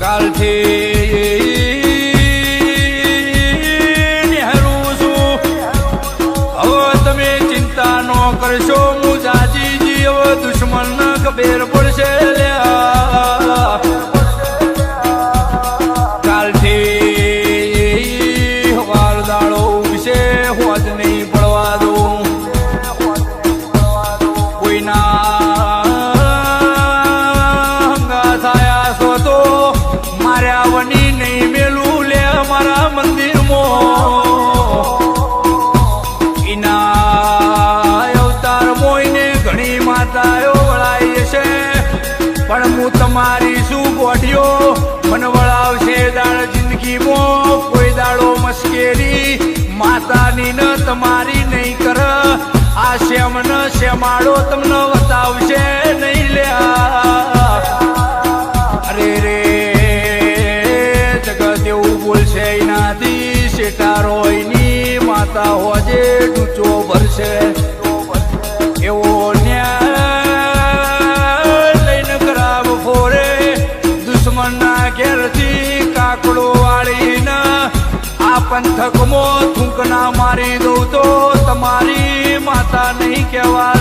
કાલથી નિહારું છું હવે તમે ચિંતા ન કરશો હું જાજીજી હવે દુશ્મન ખબેર ઘણી માતાઓ વળાઈ છે. પણ હું તમારી શું ગોઠ્યો? મન વળાવશે દાળ જિંદગીમાં. કોઈ દાડો મશ્કેરી માતાની ન તમારી નહીં કર. આ શ્યામ ન શ્યામાડો તમને બતાવશે નહીં લ્યા. અરે રે, જગત એવું બોલશે એનાથી શેટારો એની માતા હોજે ડૂચો ભરશે. ઘેરથી કાકડો વાળીને આ પંથકમાં થૂંકના મારી દઉં તો તમારી માતા નહીં કહેવાની